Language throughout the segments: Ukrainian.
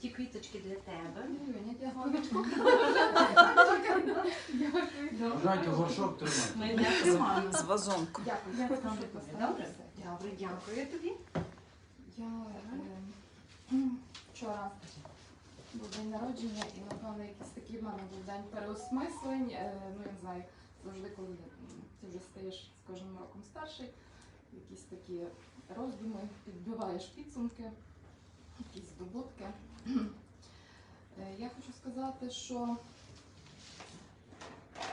ті квіточки для тебе. Ні, дякую. Дякую. Бажайте горшок тримати. Ми не тримаємо. З вазонку. Дякую. Я що Добре? Добре, дякую тобі. Я е, вчора був день народження і напевно якийсь такий в мене був день переосмислень. Е, Ну я не знаю, завжди, коли м, ти вже стаєш з кожним роком старший, якісь такі роздуми, підбиваєш підсумки, якісь здобутки. Е, Я хочу сказати, що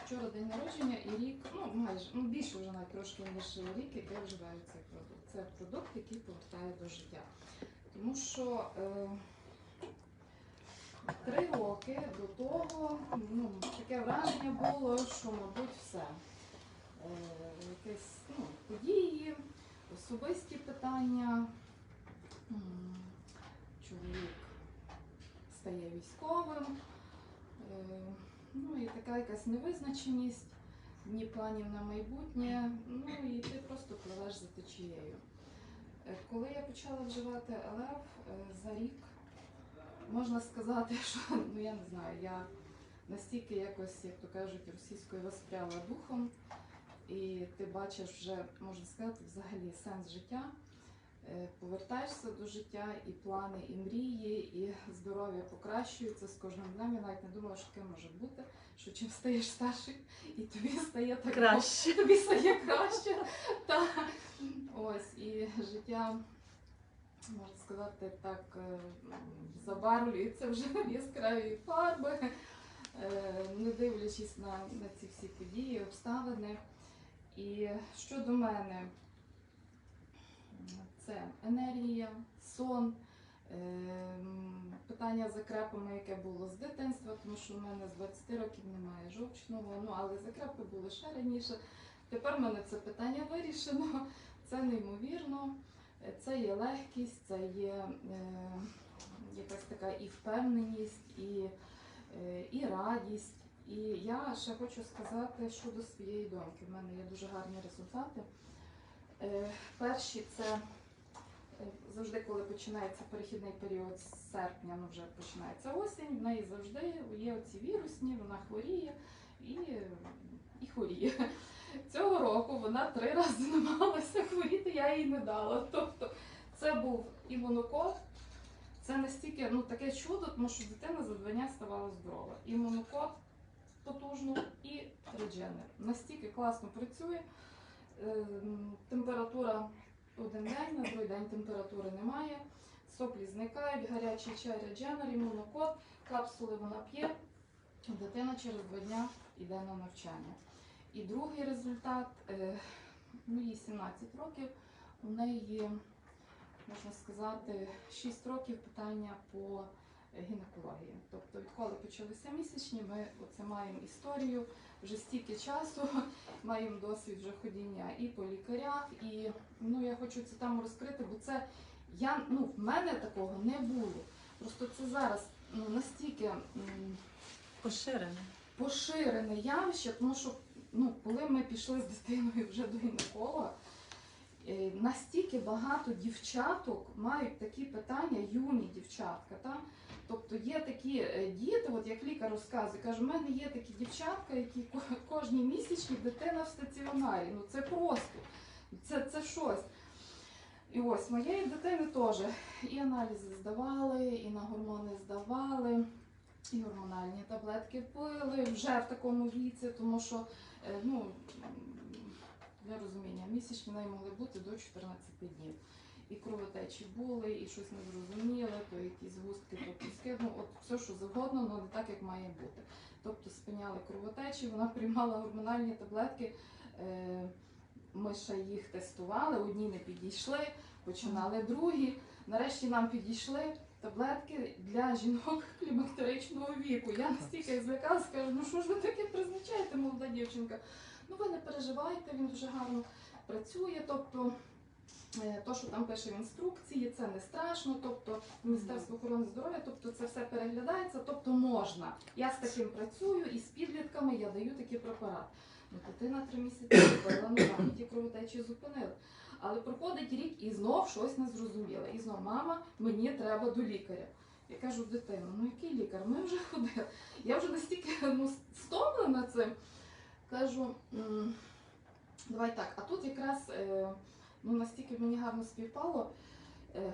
вчора день народження і рік, ну майже ну більше вже навіть трошки ніж рік, як я вживаю цей продукт. Це продукт, який повертає до життя. Тому що е, три роки до того ну, таке враження було, що, мабуть, все. Е, якісь ну, події, особисті питання. М, Чоловік стає військовим. Е, ну і така якась невизначеність, ні планів на майбутнє, ну і ти просто пливеш за течією. Е, Коли я почала вживати ЛФ е, за рік, можна сказати, що ну я не знаю, я настільки якось, як то кажуть, російською воспряла духом, і ти бачиш вже, можна сказати, взагалі сенс життя. Е, Повертаєшся до життя, і плани, і мрії, і здоров'я покращуються з кожним днем. Я навіть не думала, що таке може бути, що чим стаєш старший, і тобі стає так Краще. тобі стає краще. Та, ось, і життя, можна сказати, так е, забарвлюється вже в яскраві фарби, е, не дивлячись на, на ці всі події, обставини. І щодо мене, це енергія, сон. ем, Питання з закрепами, яке було з дитинства, тому що в мене з 20 років немає жовчного, ну але закрепи були ще раніше. Тепер в мене це питання вирішено. Це неймовірно, Е, це є легкість, це є е, якась така і впевненість, і, е, і радість. І я ще хочу сказати щодо своєї доньки. В мене є дуже гарні результати. Е, перші це е, завжди, коли починається перехідний період з серпня, ну вже починається осінь, в неї завжди є оці вірусні, вона хворіє і, і хворіє. Цього року вона три рази намагалася хворіти, я їй не дала. Тобто це був і монокот. Це настільки ну, таке чудо, тому що дитина за два дня ставала здорова. І монокот потужно, і редженер. Настільки класно працює. Ем, Температура один день, на другий день температури немає. Соплі зникають, гарячий чай редженер, імунокод, капсули вона п'є. Дитина через два дня йде на навчання. І другий результат, е, ну, їй 17 років, у неї, можна сказати, 6 років питання по гінекології. Тобто, відколи почалися місячні, ми оце маємо історію вже стільки часу, маємо досвід вже ходіння і по лікарях, і ну, я хочу цю тему розкрити, бо це я, ну, в мене такого не було. Просто це зараз ну, настільки. Поширене. поширене явище, тому що ну, коли ми пішли з дитиною вже до гінеколога, е, настільки багато дівчаток мають такі питання, юні дівчатка. Та? Тобто є такі е, діти, от як лікар розказує, каже, в мене є такі дівчатка, які кожні місячні дитина в стаціонарі. Ну це просто, це, це щось. І ось моєї дитини теж і аналізи здавали, і на гормони здавали і гормональні таблетки пили вже в такому віці, тому що е, ну, для розуміння місячні неї могли бути до 14 днів. І кровотечі були, і щось незрозуміле, то якісь густки, то все, що завгодно, але не так, як має бути. Тобто спиняли кровотечі, вона приймала гормональні таблетки. Е, ми ще їх тестували, одні не підійшли, починали другі. Нарешті нам підійшли таблетки для жінок клімактеричного віку. Я настільки злякалася, кажу, ну що ж ви таке призначаєте, молода дівчинка? Ну ви не переживайте, він дуже гарно працює. Тобто, то, що там пише в інструкції, це не страшно. Тобто, Міністерство охорони здоров'я, тобто це все переглядається, тобто можна. Я з таким працюю і з підлітками я даю такий препарат. Ну, дитина три місяці робила, ну там ті кровотечі зупинили. Але проходить рік і знов щось незрозуміле. І знов, мама, мені треба до лікаря. Я кажу, дитину, ну який лікар? Ми вже ходили. Я вже настільки ну, стомлена цим. Кажу, давай так, а тут якраз е, ну, настільки мені гарно співпало, е,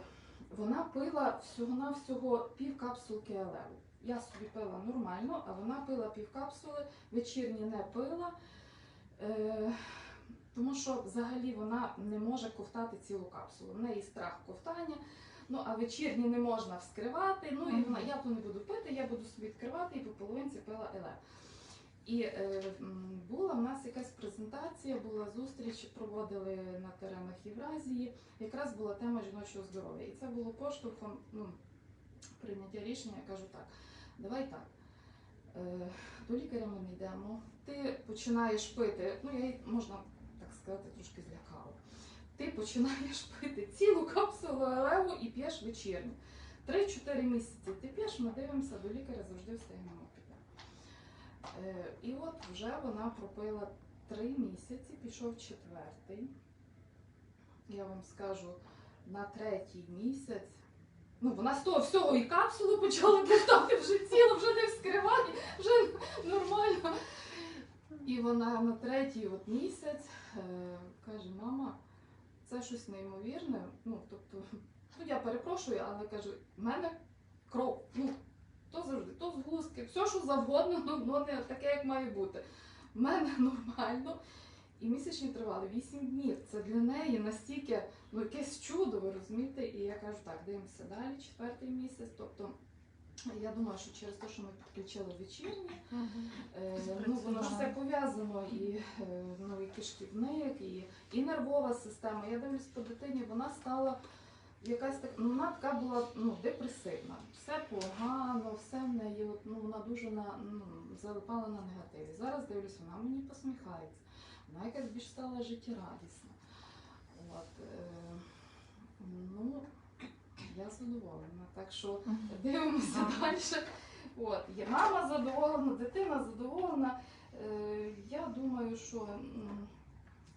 вона пила всього-навсього пів капсулки елеву. Я собі пила нормально, а вона пила пів капсули, вечірні не пила. Е, тому що взагалі вона не може ковтати цілу капсулу. В неї страх ковтання. Ну а вечірні не можна вскривати. Ну і вона я то не буду пити, я буду собі відкривати і по половинці пила еле. І е, була в нас якась презентація, була зустріч, проводили на теренах Євразії. Якраз була тема жіночого здоров'я. І це було поштовхом ну, прийняття рішення. Я кажу так, давай так. Е, до лікаря ми не йдемо. Ти починаєш пити, ну я можна так сказати, трошки злякала. Ти починаєш пити цілу капсулу елеву і п'єш вечірню. 3-4 місяці ти п'єш, ми дивимося, до лікаря завжди встигнемо і от вже вона пропила 3 місяці, пішов четвертий. Я вам скажу, на третій місяць. Ну, вона з того всього і капсулу почала ковтати вже цілу, вже не вскриває, вже нормально. І вона на третій от місяць е, каже: мама, це щось неймовірне. Ну, тобто, ну я перепрошую, але каже, в мене кров. Ну, то завжди, то згустки, все, що завгодно, ну, ну не таке, як має бути. В мене нормально. І місячні тривали 8 днів. Це для неї настільки ну, якесь чудо, ви розумієте? І я кажу, так, дивимося далі, четвертий місяць. Тобто я думаю, що через те, що ми підключили вечірні, Е, ну, воно ж все пов'язано і, е, ну, і кишківник, і, і нервова система. Я дивлюсь по дитині, вона стала якась так, ну вона така була ну, депресивна. Все погано, все в неї, от, ну, вона дуже на, ну, залипала на негативі. Зараз дивлюсь, вона мені посміхається. Вона якась більш стала життєрадісна. От, е, ну, я задоволена. Так що дивимося далі. От, є мама задоволена, дитина задоволена. Е, я думаю, що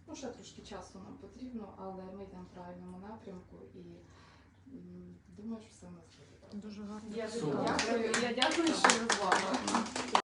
ну, ще трошки часу нам потрібно, але ми йдемо в правильному напрямку і м, думаю, що все в нас буде. добре. Дуже гарно. Я дуже дякую. Я дякую, що ви з вами.